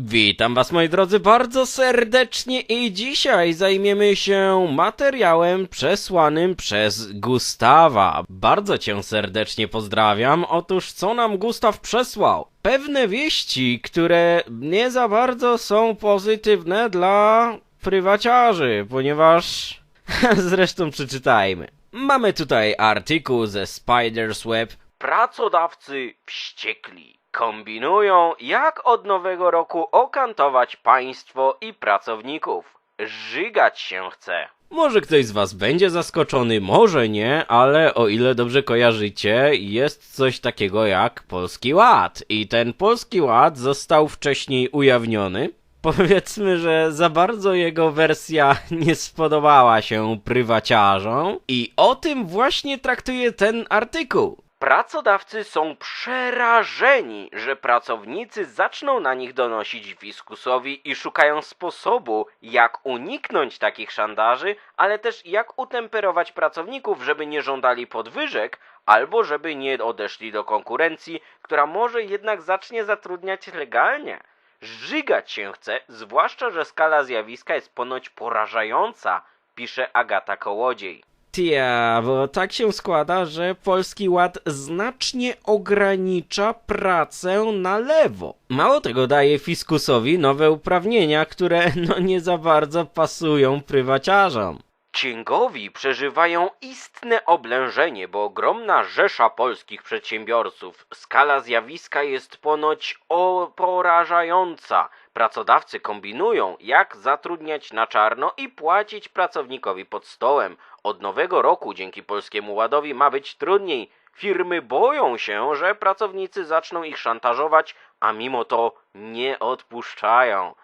Witam was moi drodzy bardzo serdecznie i dzisiaj zajmiemy się materiałem przesłanym przez Gustawa. Bardzo cię serdecznie pozdrawiam. Otóż co nam Gustaw przesłał? Pewne wieści, które nie za bardzo są pozytywne dla prywaciarzy, ponieważ... Zresztą przeczytajmy. Mamy tutaj artykuł ze Spider's Web. Pracodawcy wściekli. Kombinują, jak od nowego roku okantować państwo i pracowników. Żygać się chce. Może ktoś z was będzie zaskoczony, może nie, ale o ile dobrze kojarzycie, jest coś takiego jak Polski Ład. I ten Polski Ład został wcześniej ujawniony. Powiedzmy, że za bardzo jego wersja nie spodobała się prywaciarzom i o tym właśnie traktuje ten artykuł. Pracodawcy są przerażeni, że pracownicy zaczną na nich donosić fiskusowi i szukają sposobu, jak uniknąć takich szantaży, ale też jak utemperować pracowników, żeby nie żądali podwyżek, albo żeby nie odeszli do konkurencji, która może jednak zacznie zatrudniać legalnie. Żygać się chce, zwłaszcza, że skala zjawiska jest ponoć porażająca, pisze Agata Kołodziej. Tia, bo tak się składa, że Polski Ład znacznie ogranicza pracę na lewo. Mało tego daje fiskusowi nowe uprawnienia, które no nie za bardzo pasują prywaciarzom. Księgowi przeżywają istne oblężenie, bo ogromna rzesza polskich przedsiębiorców. Skala zjawiska jest ponoć porażająca. Pracodawcy kombinują, jak zatrudniać na czarno i płacić pracownikowi pod stołem. Od nowego roku dzięki Polskiemu Ładowi ma być trudniej. Firmy boją się, że pracownicy zaczną ich szantażować, a mimo to nie odpuszczają.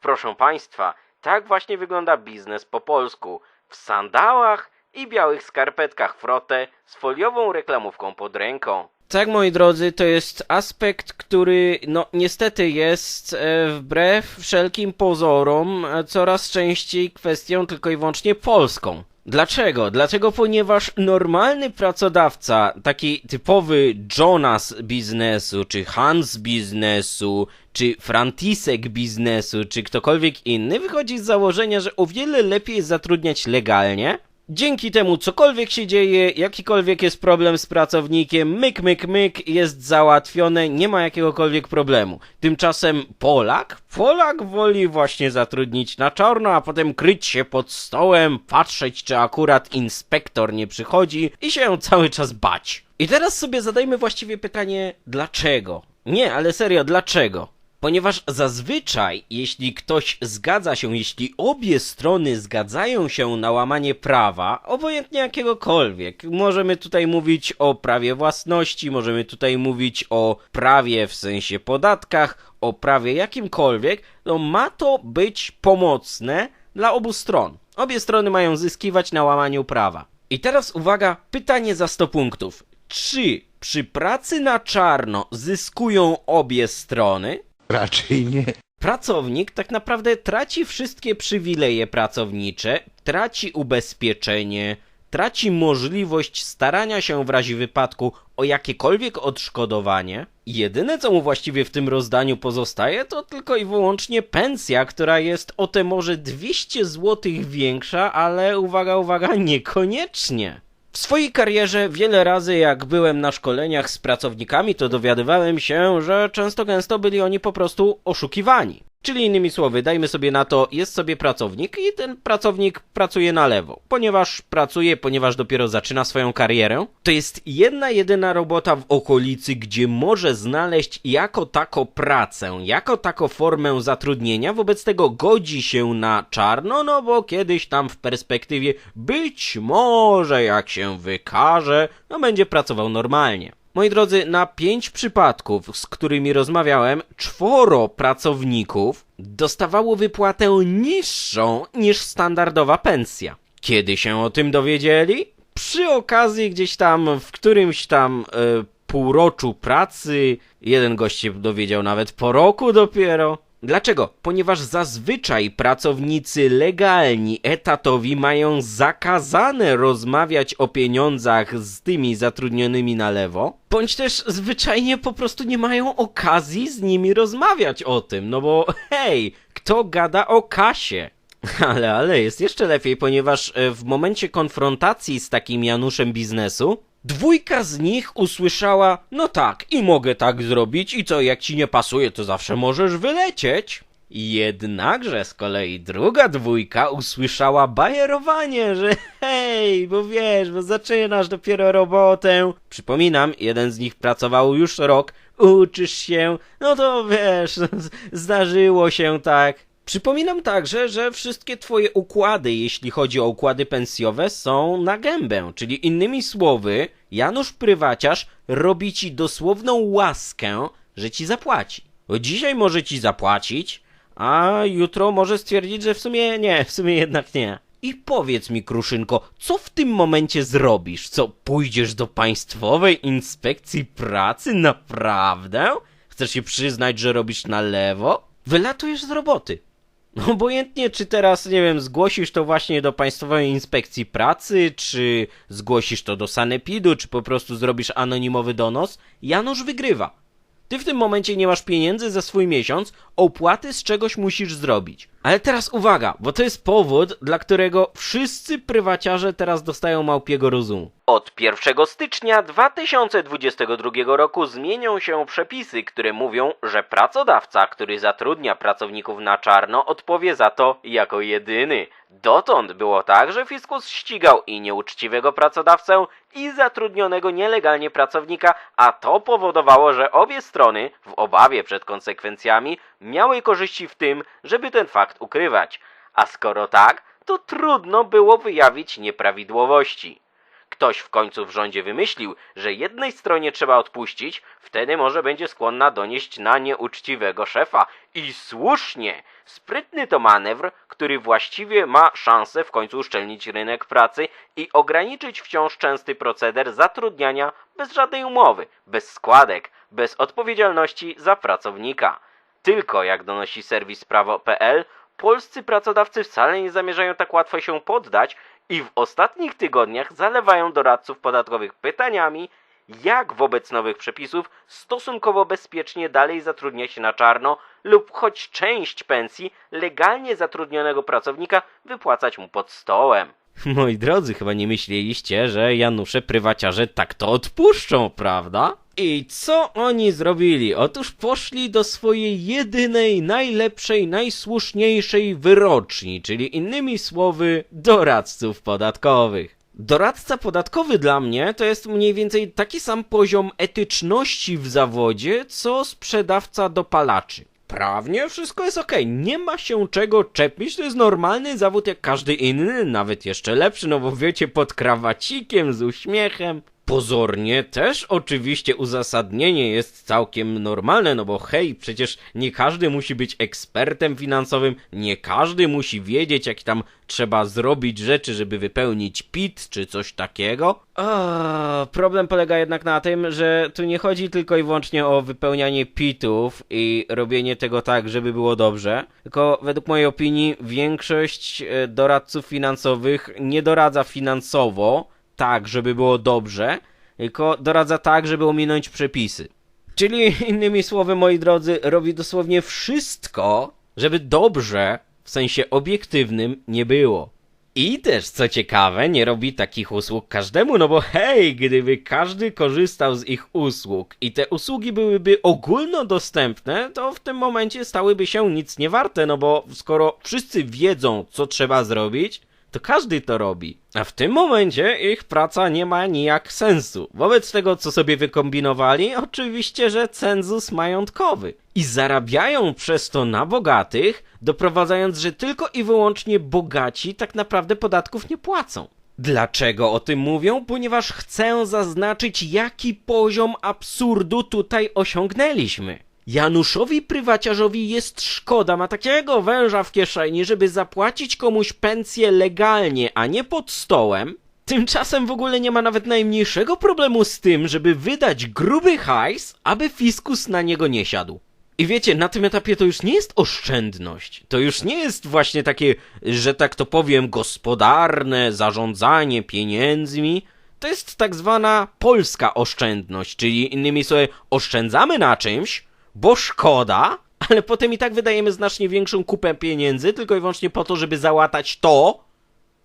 Proszę Państwa, tak właśnie wygląda biznes po polsku. W sandałach i białych skarpetkach frotę z foliową reklamówką pod ręką. Tak, moi drodzy, to jest aspekt, który, no, niestety jest e, wbrew wszelkim pozorom e, coraz częściej kwestią tylko i wyłącznie polską. Dlaczego? Dlatego, ponieważ normalny pracodawca, taki typowy Jonas biznesu, czy Hans biznesu, czy Frantisek biznesu, czy ktokolwiek inny, wychodzi z założenia, że o wiele lepiej zatrudniać legalnie. Dzięki temu cokolwiek się dzieje, jakikolwiek jest problem z pracownikiem, myk, myk, myk, jest załatwione, nie ma jakiegokolwiek problemu. Tymczasem Polak? Polak woli właśnie zatrudnić na czarno, a potem kryć się pod stołem, patrzeć czy akurat inspektor nie przychodzi i się cały czas bać. I teraz sobie zadajmy właściwie pytanie, dlaczego? Nie, ale serio, dlaczego? Ponieważ zazwyczaj, jeśli ktoś zgadza się, jeśli obie strony zgadzają się na łamanie prawa, obojętnie jakiegokolwiek, możemy tutaj mówić o prawie własności, możemy tutaj mówić o prawie w sensie podatkach, o prawie jakimkolwiek, to ma to być pomocne dla obu stron. Obie strony mają zyskiwać na łamaniu prawa. I teraz uwaga, pytanie za 100 punktów. Czy przy pracy na czarno zyskują obie strony? Raczej nie. Pracownik tak naprawdę traci wszystkie przywileje pracownicze, traci ubezpieczenie, traci możliwość starania się w razie wypadku o jakiekolwiek odszkodowanie. Jedyne co mu właściwie w tym rozdaniu pozostaje to tylko i wyłącznie pensja, która jest o te może 200 zł większa, ale uwaga, uwaga, niekoniecznie. W swojej karierze wiele razy jak byłem na szkoleniach z pracownikami, to dowiadywałem się, że często gęsto byli oni po prostu oszukiwani. Czyli innymi słowy, dajmy sobie na to, jest sobie pracownik i ten pracownik pracuje na lewo. Ponieważ pracuje, ponieważ dopiero zaczyna swoją karierę, to jest jedna jedyna robota w okolicy, gdzie może znaleźć jako tako pracę, jako tako formę zatrudnienia, wobec tego godzi się na czarno, no bo kiedyś tam w perspektywie być może jak się wykaże, no będzie pracował normalnie. Moi drodzy, na pięć przypadków, z którymi rozmawiałem, czworo pracowników dostawało wypłatę niższą niż standardowa pensja. Kiedy się o tym dowiedzieli? Przy okazji gdzieś tam, w którymś tam e, półroczu pracy, jeden gość się dowiedział nawet po roku dopiero. Dlaczego? Ponieważ zazwyczaj pracownicy legalni, etatowi mają zakazane rozmawiać o pieniądzach z tymi zatrudnionymi na lewo, bądź też zwyczajnie po prostu nie mają okazji z nimi rozmawiać o tym, no bo hej, kto gada o kasie? Ale, ale jest jeszcze lepiej, ponieważ e, w momencie konfrontacji z takim Januszem biznesu, dwójka z nich usłyszała, no tak, i mogę tak zrobić, i co, jak ci nie pasuje, to zawsze możesz wylecieć. Jednakże z kolei druga dwójka usłyszała bajerowanie, że hej, bo wiesz, bo zaczynasz dopiero robotę. Przypominam, jeden z nich pracował już rok, uczysz się, no to wiesz, zdarzyło się tak. Przypominam także, że wszystkie twoje układy, jeśli chodzi o układy pensjowe, są na gębę, czyli innymi słowy, Janusz Prywaciarz robi ci dosłowną łaskę, że ci zapłaci. Bo dzisiaj może ci zapłacić, a jutro może stwierdzić, że w sumie nie, w sumie jednak nie. I powiedz mi, Kruszynko, co w tym momencie zrobisz? Co, pójdziesz do Państwowej Inspekcji Pracy? Naprawdę? Chcesz się przyznać, że robisz na lewo? Wylatujesz z roboty. Obojętnie, czy teraz, nie wiem, zgłosisz to właśnie do Państwowej Inspekcji Pracy, czy zgłosisz to do Sanepidu, czy po prostu zrobisz anonimowy donos, Janusz wygrywa. Ty w tym momencie nie masz pieniędzy za swój miesiąc, opłaty z czegoś musisz zrobić. Ale teraz uwaga, bo to jest powód, dla którego wszyscy prywaciarze teraz dostają małpiego rozumu. Od 1 stycznia 2022 roku zmienią się przepisy, które mówią, że pracodawca, który zatrudnia pracowników na czarno, odpowie za to jako jedyny. Dotąd było tak, że fiskus ścigał i nieuczciwego pracodawcę, i zatrudnionego nielegalnie pracownika, a to powodowało, że obie strony, w obawie przed konsekwencjami, miały korzyści w tym, żeby ten fakt ukrywać. A skoro tak, to trudno było wyjawić nieprawidłowości. Ktoś w końcu w rządzie wymyślił, że jednej stronie trzeba odpuścić, wtedy może będzie skłonna donieść na nieuczciwego szefa. I słusznie! Sprytny to manewr, który właściwie ma szansę w końcu uszczelnić rynek pracy i ograniczyć wciąż częsty proceder zatrudniania bez żadnej umowy, bez składek, bez odpowiedzialności za pracownika. Tylko, jak donosi serwis prawo.pl, polscy pracodawcy wcale nie zamierzają tak łatwo się poddać i w ostatnich tygodniach zalewają doradców podatkowych pytaniami, jak wobec nowych przepisów stosunkowo bezpiecznie dalej zatrudnia się na czarno lub choć część pensji legalnie zatrudnionego pracownika wypłacać mu pod stołem. Moi drodzy, chyba nie myśleliście, że Janusze prywaciarze tak to odpuszczą, prawda? I co oni zrobili? Otóż poszli do swojej jedynej, najlepszej, najsłuszniejszej wyroczni, czyli innymi słowy doradców podatkowych. Doradca podatkowy dla mnie to jest mniej więcej taki sam poziom etyczności w zawodzie, co sprzedawca dopalaczy. Prawnie wszystko jest ok, nie ma się czego czepić, to jest normalny zawód jak każdy inny, nawet jeszcze lepszy, no bo wiecie, pod krawacikiem, z uśmiechem. Pozornie też oczywiście uzasadnienie jest całkiem normalne, no bo hej, przecież nie każdy musi być ekspertem finansowym, nie każdy musi wiedzieć, jak tam trzeba zrobić rzeczy, żeby wypełnić PIT czy coś takiego. Problem polega jednak na tym, że tu nie chodzi tylko i wyłącznie o wypełnianie PITów i robienie tego tak, żeby było dobrze, tylko według mojej opinii większość e, doradców finansowych nie doradza finansowo, tak, żeby było dobrze, tylko doradza tak, żeby ominąć przepisy. Czyli innymi słowy, moi drodzy, robi dosłownie wszystko, żeby dobrze, w sensie obiektywnym, nie było. I też, co ciekawe, nie robi takich usług każdemu, no bo hej, gdyby każdy korzystał z ich usług i te usługi byłyby ogólnodostępne, to w tym momencie stałyby się nic nie warte, no bo skoro wszyscy wiedzą, co trzeba zrobić, to każdy to robi. A w tym momencie ich praca nie ma nijak sensu. Wobec tego, co sobie wykombinowali, oczywiście, że cenzus majątkowy. I zarabiają przez to na bogatych, doprowadzając, że tylko i wyłącznie bogaci tak naprawdę podatków nie płacą. Dlaczego o tym mówią? Ponieważ chcę zaznaczyć, jaki poziom absurdu tutaj osiągnęliśmy. Januszowi prywaciarzowi jest szkoda, ma takiego węża w kieszeni, żeby zapłacić komuś pensję legalnie, a nie pod stołem. Tymczasem w ogóle nie ma nawet najmniejszego problemu z tym, żeby wydać gruby hajs, aby fiskus na niego nie siadł. I wiecie, na tym etapie to już nie jest oszczędność. To już nie jest właśnie takie, że tak to powiem, gospodarne zarządzanie pieniędzmi. To jest tak zwana polska oszczędność, czyli innymi słowy, oszczędzamy na czymś, bo szkoda, ale potem i tak wydajemy znacznie większą kupę pieniędzy, tylko i wyłącznie po to, żeby załatać to,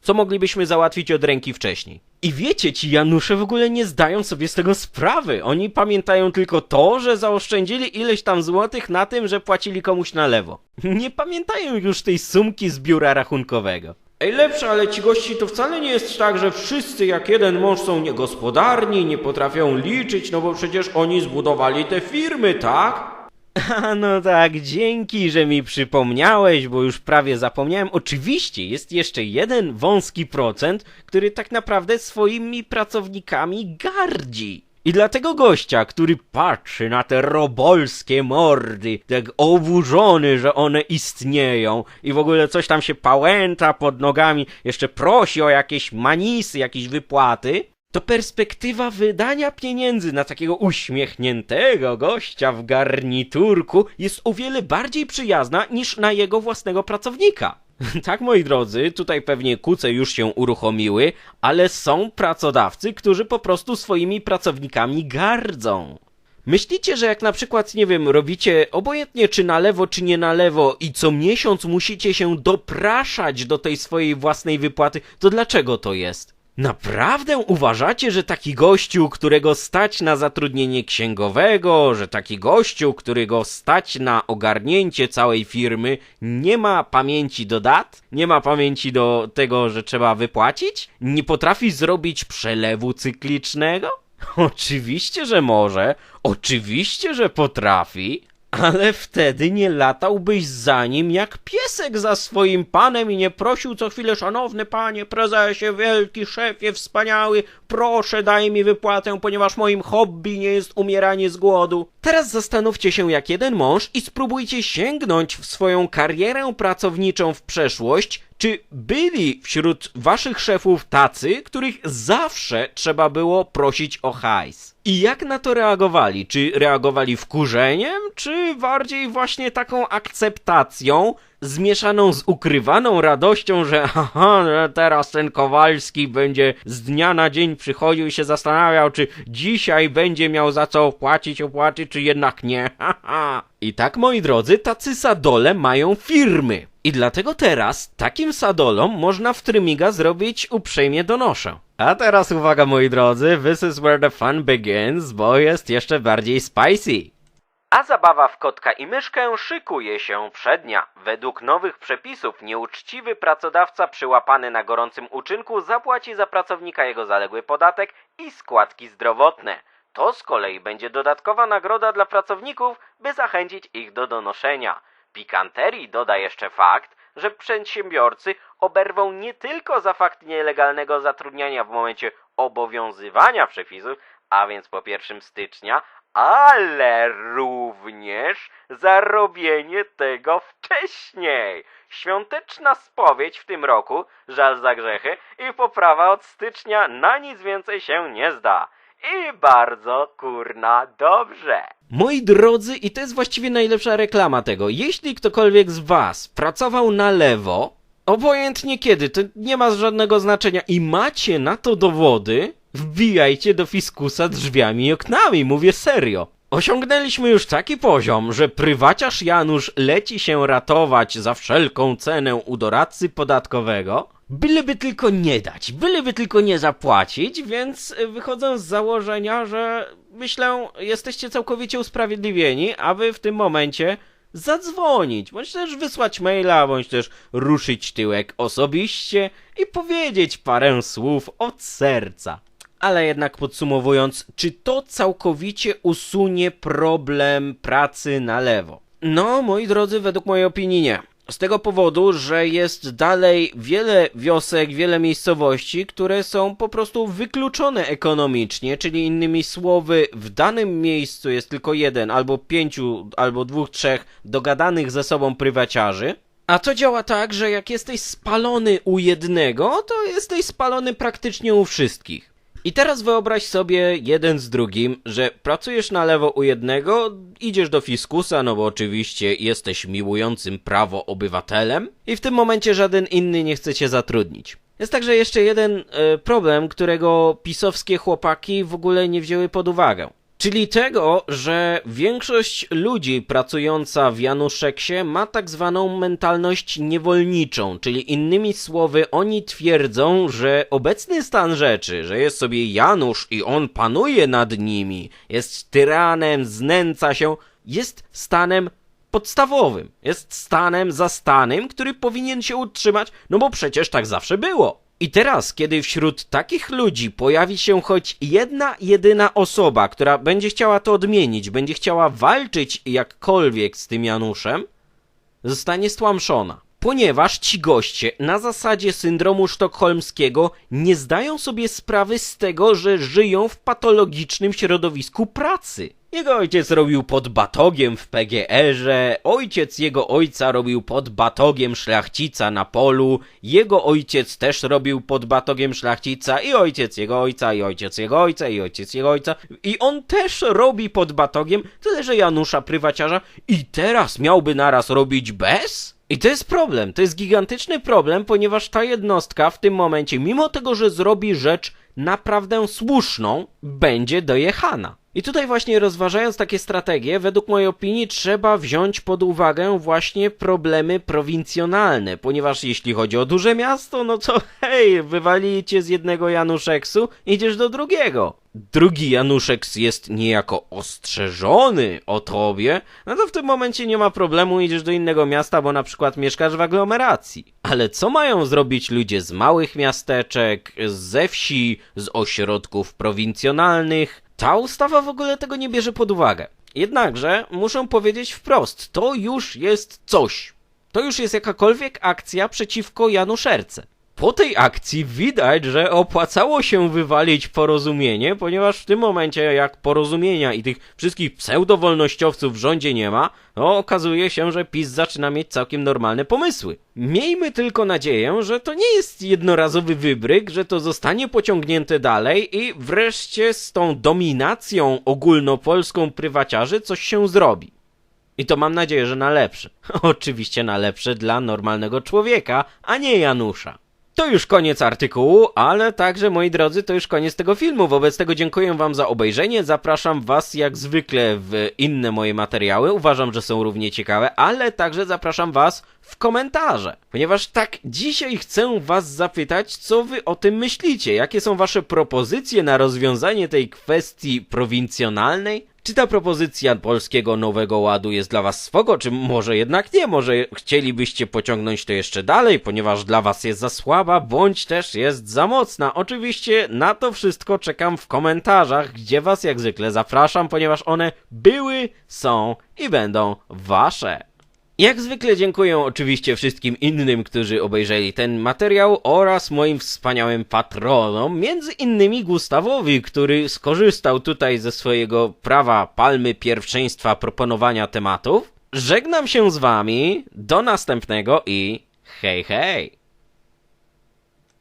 co moglibyśmy załatwić od ręki wcześniej. I wiecie, ci Janusze w ogóle nie zdają sobie z tego sprawy. Oni pamiętają tylko to, że zaoszczędzili ileś tam złotych na tym, że płacili komuś na lewo. Nie pamiętają już tej sumki z biura rachunkowego. Ej, lepsze, ale ci gości to wcale nie jest tak, że wszyscy jak jeden mąż są niegospodarni, nie potrafią liczyć, no bo przecież oni zbudowali te firmy, tak? A no tak, dzięki, że mi przypomniałeś, bo już prawie zapomniałem. Oczywiście jest jeszcze jeden wąski procent, który tak naprawdę swoimi pracownikami gardzi. I dlatego gościa, który patrzy na te robolskie mordy, tak oburzony, że one istnieją i w ogóle coś tam się pałęta pod nogami, jeszcze prosi o jakieś manisy, jakieś wypłaty, to perspektywa wydania pieniędzy na takiego uśmiechniętego gościa w garniturku jest o wiele bardziej przyjazna niż na jego własnego pracownika. Tak, moi drodzy, tutaj pewnie kuce już się uruchomiły, ale są pracodawcy, którzy po prostu swoimi pracownikami gardzą. Myślicie, że jak na przykład, nie wiem, robicie obojętnie czy na lewo, czy nie na lewo i co miesiąc musicie się dopraszać do tej swojej własnej wypłaty, to dlaczego to jest? Naprawdę uważacie, że taki gościu, którego stać na zatrudnienie księgowego, że taki gościu, którego stać na ogarnięcie całej firmy, nie ma pamięci do dat? Nie ma pamięci do tego, że trzeba wypłacić? Nie potrafi zrobić przelewu cyklicznego? Oczywiście, że może. Oczywiście, że potrafi. Ale wtedy nie latałbyś za nim jak piesek za swoim panem i nie prosił co chwilę, szanowny panie prezesie, wielki szefie, wspaniały, proszę daj mi wypłatę, ponieważ moim hobby nie jest umieranie z głodu. Teraz zastanówcie się jak jeden mąż i spróbujcie sięgnąć w swoją karierę pracowniczą w przeszłość, czy byli wśród waszych szefów tacy, których zawsze trzeba było prosić o hajs? I jak na to reagowali? Czy reagowali wkurzeniem, czy bardziej właśnie taką akceptacją, zmieszaną z ukrywaną radością, że aha, teraz ten Kowalski będzie z dnia na dzień przychodził i się zastanawiał, czy dzisiaj będzie miał za co płacić opłaty, czy jednak nie. I tak, moi drodzy, tacy sadole mają firmy. I dlatego teraz takim sadolom można w Trymiga zrobić uprzejmie donoszę. A teraz uwaga moi drodzy, this is where the fun begins, bo jest jeszcze bardziej spicy. A zabawa w kotka i myszkę szykuje się przednia. Według nowych przepisów nieuczciwy pracodawca przyłapany na gorącym uczynku zapłaci za pracownika jego zaległy podatek i składki zdrowotne. To z kolei będzie dodatkowa nagroda dla pracowników, by zachęcić ich do donoszenia. Pikanterii doda jeszcze fakt, że przedsiębiorcy oberwą nie tylko za fakt nielegalnego zatrudniania w momencie obowiązywania przepisów, a więc po 1 stycznia, ale również za robienie tego wcześniej. Świąteczna spowiedź w tym roku, żal za grzechy i poprawa od stycznia na nic więcej się nie zda. I bardzo kurna dobrze. Moi drodzy, i to jest właściwie najlepsza reklama tego. Jeśli ktokolwiek z was pracował na lewo, obojętnie kiedy, to nie ma żadnego znaczenia i macie na to dowody, wbijajcie do fiskusa drzwiami i oknami, mówię serio. Osiągnęliśmy już taki poziom, że prywaciarz Janusz leci się ratować za wszelką cenę u doradcy podatkowego, byleby tylko nie dać, byleby tylko nie zapłacić, więc wychodzę z założenia, że myślę, jesteście całkowicie usprawiedliwieni, aby w tym momencie zadzwonić, bądź też wysłać maila, bądź też ruszyć tyłek osobiście i powiedzieć parę słów od serca. Ale jednak podsumowując, czy to całkowicie usunie problem pracy na lewo? No, moi drodzy, według mojej opinii nie. Z tego powodu, że jest dalej wiele wiosek, wiele miejscowości, które są po prostu wykluczone ekonomicznie, czyli innymi słowy, w danym miejscu jest tylko jeden, albo pięciu, albo dwóch, trzech dogadanych ze sobą prywaciarzy. A to działa tak, że jak jesteś spalony u jednego, to jesteś spalony praktycznie u wszystkich. I teraz wyobraź sobie jeden z drugim, że pracujesz na lewo u jednego, idziesz do fiskusa, no bo oczywiście jesteś miłującym prawo obywatelem i w tym momencie żaden inny nie chce cię zatrudnić. Jest także jeszcze jeden e, problem, którego pisowskie chłopaki w ogóle nie wzięły pod uwagę. Czyli tego, że większość ludzi pracująca w Januszeksie ma tak zwaną mentalność niewolniczą, czyli innymi słowy oni twierdzą, że obecny stan rzeczy, że jest sobie Janusz i on panuje nad nimi, jest tyranem, znęca się, jest stanem podstawowym, jest stanem zastanym, który powinien się utrzymać, no bo przecież tak zawsze było. I teraz, kiedy wśród takich ludzi pojawi się choć jedna jedyna osoba, która będzie chciała to odmienić, będzie chciała walczyć jakkolwiek z tym Januszem, zostanie stłamszona. Ponieważ ci goście na zasadzie syndromu sztokholmskiego nie zdają sobie sprawy z tego, że żyją w patologicznym środowisku pracy. Jego ojciec robił pod batogiem w PGR-ze, ojciec jego ojca robił pod batogiem szlachcica na polu, jego ojciec też robił pod batogiem szlachcica i ojciec jego ojca, i ojciec jego ojca, i ojciec jego ojca. I on też robi pod batogiem, tyle że Janusza prywaciarza i teraz miałby naraz robić bez? I to jest problem, to jest gigantyczny problem, ponieważ ta jednostka w tym momencie, mimo tego, że zrobi rzecz naprawdę słuszną, będzie dojechana. I tutaj właśnie rozważając takie strategie, według mojej opinii trzeba wziąć pod uwagę właśnie problemy prowincjonalne, ponieważ jeśli chodzi o duże miasto, no to hej, wywalili cię z jednego Januszeksu, idziesz do drugiego. Drugi Januszeks jest niejako ostrzeżony o tobie, no to w tym momencie nie ma problemu, idziesz do innego miasta, bo na przykład mieszkasz w aglomeracji. Ale co mają zrobić ludzie z małych miasteczek, ze wsi, z ośrodków prowincjonalnych? Ta ustawa w ogóle tego nie bierze pod uwagę. Jednakże muszę powiedzieć wprost, to już jest coś. To już jest jakakolwiek akcja przeciwko Januszerce. Po tej akcji widać, że opłacało się wywalić porozumienie, ponieważ w tym momencie, jak porozumienia i tych wszystkich pseudowolnościowców w rządzie nie ma, to okazuje się, że PiS zaczyna mieć całkiem normalne pomysły. Miejmy tylko nadzieję, że to nie jest jednorazowy wybryk, że to zostanie pociągnięte dalej i wreszcie z tą dominacją ogólnopolską prywaciarzy coś się zrobi. I to mam nadzieję, że na lepsze. Oczywiście na lepsze dla normalnego człowieka, a nie Janusza. To już koniec artykułu, ale także moi drodzy, to już koniec tego filmu. Wobec tego dziękuję wam za obejrzenie. Zapraszam was jak zwykle w inne moje materiały. Uważam, że są równie ciekawe, ale także zapraszam was w komentarze. Ponieważ tak dzisiaj chcę was zapytać, co wy o tym myślicie? Jakie są wasze propozycje na rozwiązanie tej kwestii prowincjonalnej? Czy ta propozycja polskiego nowego ładu jest dla was spoko, czy może jednak nie? Może chcielibyście pociągnąć to jeszcze dalej, ponieważ dla was jest za słaba, bądź też jest za mocna. Oczywiście na to wszystko czekam w komentarzach, gdzie was jak zwykle zapraszam, ponieważ one były, są i będą wasze. Jak zwykle dziękuję oczywiście wszystkim innym, którzy obejrzeli ten materiał oraz moim wspaniałym patronom, między innymi Gustawowi, który skorzystał tutaj ze swojego prawa palmy pierwszeństwa proponowania tematów. Żegnam się z wami, do następnego i hej hej!